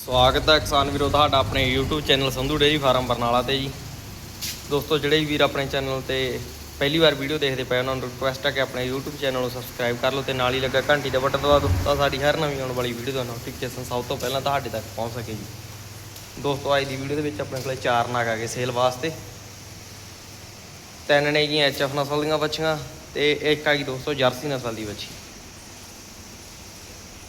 ਸਵਾਗਤ ਹੈ ਕਿਸਾਨ ਵੀਰੋ, ਤੁਹਾਡਾ ਆਪਣੇ YouTube channel Sandhu dairy farm Barnala ਤੇ ਜੀ। ਦੋਸਤੋ, ਜਿਹੜੇ ਵੀਰ ਆਪਣੇ ਚੈਨਲ ਤੇ ਪਹਿਲੀ ਵਾਰ ਵੀਡੀਓ ਦੇਖਦੇ ਪਏ, ਉਹਨਾਂ ਨੂੰ ਰਿਕੁਐਸਟ ਹੈ ਕਿ ਆਪਣੇ YouTube ਚੈਨਲ ਨੂੰ ਸਬਸਕ੍ਰਾਈਬ ਕਰ ਲਓ ਤੇ ਨਾਲ ਹੀ ਲੱਗਾ ਘੰਟੀ ਦਾ ਬਟਨ ਦਬਾ ਦਿਓ, ਤਾਂ ਸਾਡੀ ਹਰ ਨਵੀਂ ਆਉਣ ਵਾਲੀ ਵੀਡੀਓ ਦਾ ਨੋਟੀਫਿਕੇਸ਼ਨ ਸਭ ਤੋਂ ਪਹਿਲਾਂ ਤੁਹਾਡੇ ਤੱਕ ਪਹੁੰਚ ਸਕੇ ਜੀ। ਦੋਸਤੋ, ਅੱਜ ਦੀ ਵੀਡੀਓ ਦੇ ਵਿੱਚ ਆਪਣੇ ਕੋਲੇ ਚਾਰ ਨਾਗ ਆ ਗਏ ਸੇਲ ਵਾਸਤੇ। ਤਿੰਨ ਨੇ ਗੀਆਂ ਐਚਐਫ ਨਸਲ ਦੀਆਂ ਬੱਚੀਆਂ ਤੇ ਇੱਕ ਆ ਗਈ ਦੋਸਤੋ, ਜਰਸੀ ਨਸਲ ਦੀ ਬੱਚੀ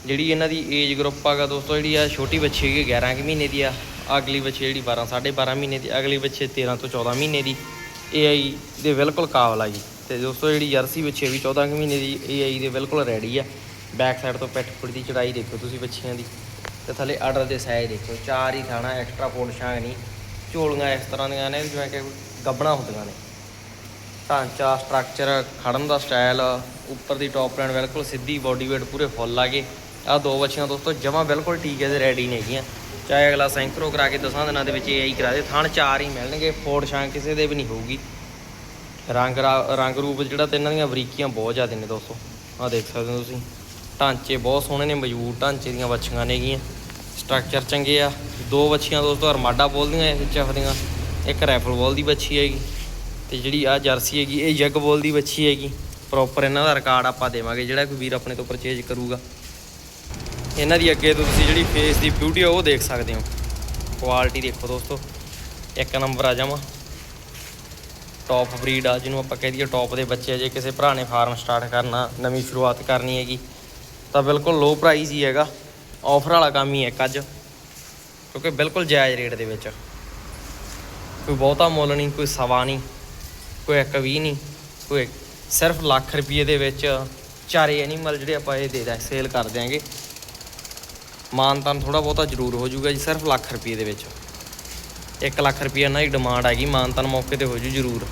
ਜਿਹੜੀ ਇਹਨਾਂ ਦੀ ਏਜ ਗਰੁੱਪ ਆਗਾ ਦੋਸਤੋ, ਜਿਹੜੀ ਆ ਛੋਟੀ ਬੱਚੀ ਹੈਗੀ 11 ਕੁ ਮਹੀਨੇ ਦੀ ਆ। ਅਗਲੀ ਬੱਚੀ ਜਿਹੜੀ 12 12.5 ਮਹੀਨੇ ਦੀ, ਅਗਲੀ ਬੱਚੀ 13 ਤੋਂ 14 ਮਹੀਨੇ ਦੀ। ਏਆਈ ਦੇ ਬਿਲਕੁਲ ਕਾਬਲ ਆ ਜੀ। ਤੇ ਦੋਸਤੋ, ਜਿਹੜੀ ਜਰਸੀ ਬੱਚੀ ਵੀ 14 ਕੁ ਮਹੀਨੇ ਦੀ ਏਆਈ ਦੇ ਬਿਲਕੁਲ ਰੈਡੀ ਆ। ਬੈਕ ਸਾਈਡ ਤੋਂ ਪਿੱਠ ਪੁੜੀ ਦੀ ਚੜਾਈ ਦੇਖੋ ਤੁਸੀਂ ਬੱਚੀਆਂ ਦੀ। ਤੇ ਥੱਲੇ ਆਰਡਰ ਦੇ ਸਾਈਜ਼ ਦੇਖੋ। ਚਾਰ ਹੀ ਥਾਣਾ ਐਕਸਟਰਾ ਪੋਰਟ ਛਾਂਗ ਨਹੀਂ। ਝੋਲੀਆਂ ਇਸ ਤਰ੍ਹਾਂ ਦੀਆਂ ਨੇ, ਜਿਵੇਂ ਕਿ ਗੱਬਣਾ ਹੁੰਦੀਆਂ ਨੇ। ਢਾਂਚਾ ਸਟਰਕਚਰ ਖੜਨ ਦਾ ਸਟਾਈਲ ਉੱਪਰ ਦੀ ਟੌਪ ਲਾਈਨ ਬਿਲਕੁਲ ਸਿੱਧੀ ਬਾਡੀ ਵੇਟ ਪੂਰੇ ਫੁੱਲ ਆ ਗਏ। ਆ ਦੋ ਬੱਚੀਆਂ ਦੋਸਤੋ, ਜਮਾ ਬਿਲਕੁਲ ਟੀਕੇ ਦੇ ਰੈਡੀ ਨੇ ਹੈਗੀਆਂ। ਚਾਹੇ ਅਗਲਾ ਸੈਂਕਰੋ ਕਰਾ ਕੇ ਦਸਾਂ ਦਿਨਾਂ ਦੇ ਵਿੱਚ ਇਹ ਕਰਾ ਦੇ ਥਣ ਚਾਰ ਹੀ ਮਿਲਣਗੇ ਫੋੜ ਛਾਂ ਕਿਸੇ ਦੇ ਵੀ ਨਹੀਂ ਹੋਊਗੀ। ਰੰਗ ਰਾ- ਰੰਗ ਰੂਪ ਜਿਹੜਾ ਤੇ ਇਹਨਾਂ ਦੀਆਂ ਬਰੀਕੀਆਂ ਬਹੁਤ ਜ਼ਿਆਦਾ ਨੇ ਦੋਸਤੋ। ਆ ਦੇਖ ਸਕਦੇ ਹੋ ਤੁਸੀਂ। ਢਾਂਚੇ ਬਹੁਤ ਸੋਹਣੇ ਨੇ, ਮਜ਼ਬੂਤ ਢਾਂਚੇ ਦੀਆਂ ਬੱਚੀਆਂ ਨੇਗੀਆਂ ਸਟਰਕਚਰ ਚੰਗੇ ਆ। ਦੋ ਬੱਚੀਆਂ ਦੋਸਤੋ, ਅਰਮਾਡਾ ਬੋਲਦੀਆਂ ਇਹ ਚਫ ਦੀਆਂ ਇੱਕ ਰਾਈਫਲ ਬੋਲ ਦੀ ਬੱਚੀ ਹੈਗੀ। ਤੇ ਜਿਹੜੀ ਆ ਜਰਸੀ ਹੈਗੀ, ਇਹ ਜੱਗ ਬੋਲ ਦੀ ਬੱਚੀ ਹੈਗੀ। ਪ੍ਰੋਪਰ ਇਹਨਾਂ ਦਾ ਰਿਕਾਰਡ ਆਪਾਂ ਦੇਵਾਂਗੇ, ਜਿਹੜਾ ਕੋਈ ਵੀਰ ਆਪਣੇ ਤੋਂ ਪਰਚੇਜ ਕਰੂਗਾ। ਇਹਨਾਂ ਦੀ ਅੱਗੇ ਤੋਂ ਤੁਸੀਂ ਜਿਹੜੀ ਫੇਸ ਦੀ ਬਿਊਟੀ ਆ, ਉਹ ਦੇਖ ਸਕਦੇ ਹੋ। ਕੁਆਲਿਟੀ ਦੇਖੋ ਦੋਸਤੋ। ਇੱਕ ਨੰਬਰ ਆ ਜਾਵਾਂ ਟੌਪ ਬਰੀਡ ਆ, ਜਿਹਨੂੰ ਆਪਾਂ ਕਹਿ ਦਈਏ ਟੌਪ ਦੇ ਬੱਚੇ ਜੇ ਕਿਸੇ ਭਰਾ ਨੇ ਫਾਰਮ ਸਟਾਰਟ ਕਰਨਾ, ਨਵੀਂ ਸ਼ੁਰੂਆਤ ਕਰਨੀ ਹੈਗੀ, ਤਾਂ ਬਿਲਕੁਲ ਲੋ ਪ੍ਰਾਈਸ ਹੀ ਹੈਗਾ। ਆਫਰ ਵਾਲਾ ਕੰਮ ਹੀ ਹੈ ਇੱਕ ਅੱਜ। ਕਿਉਂਕਿ ਬਿਲਕੁਲ ਜਾਇਜ਼ ਰੇਟ ਦੇ ਵਿੱਚ। ਕੋਈ ਬਹੁਤਾ ਮੁੱਲ ਨਹੀਂ, ਕੋਈ ਸਵਾ ਨਹੀਂ, ਕੋਈ ਇੱਕ ਵੀ ਨਹੀਂ, ਕੋਈ ਸਿਰਫ ਲੱਖ ਰੁਪਏ ਦੇ ਵਿੱਚ ਚਾਰੇ ਐਨੀਮਲ ਜਿਹੜੇ ਆਪਾਂ ਇਹ ਦੇ ਦਾਂ ਸੇਲ ਕਰ ਦਿਆਂਗੇ। ਮਾਨਤਾਨ ਥੋੜਾ ਬਹੁਤਾ ਜ਼ਰੂਰ ਹੋ ਜਾਊਗਾ ਜੀ, ਸਿਰਫ ਲੱਖ ਰੁਪਏ ਦੇ ਵਿੱਚ। 1 ਲੱਖ ਰੁਪਏ ਇਹਨਾਂ ਦੀ ਡਿਮਾਂਡ ਹੈਗੀ ਮਾਨਤਾਨ ਮੌਕੇ ਤੇ ਹੋ ਜੂ ਜ਼ਰੂਰ।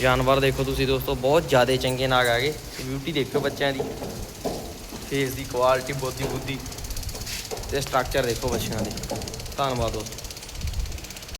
ਜਾਨਵਰ ਦੇਖੋ ਤੁਸੀਂ ਦੋਸਤੋ, ਬਹੁਤ ਜ਼ਿਆਦਾ ਚੰਗੇ ਨਾਗ ਆ ਗਏ ਬਿਊਟੀ ਦੇਖੋ ਬੱਚਿਆਂ ਦੀ। ਫੇਸ ਦੀ ਕੁਆਲਿਟੀ ਬੋਦੀ ਬੁੱਧੀ ਤੇ ਸਟਰਕਚਰ ਦੇਖੋ ਬੱਚਿਆਂ ਦੀ। ਧੰਨਵਾਦ ਦੋਸਤੋ।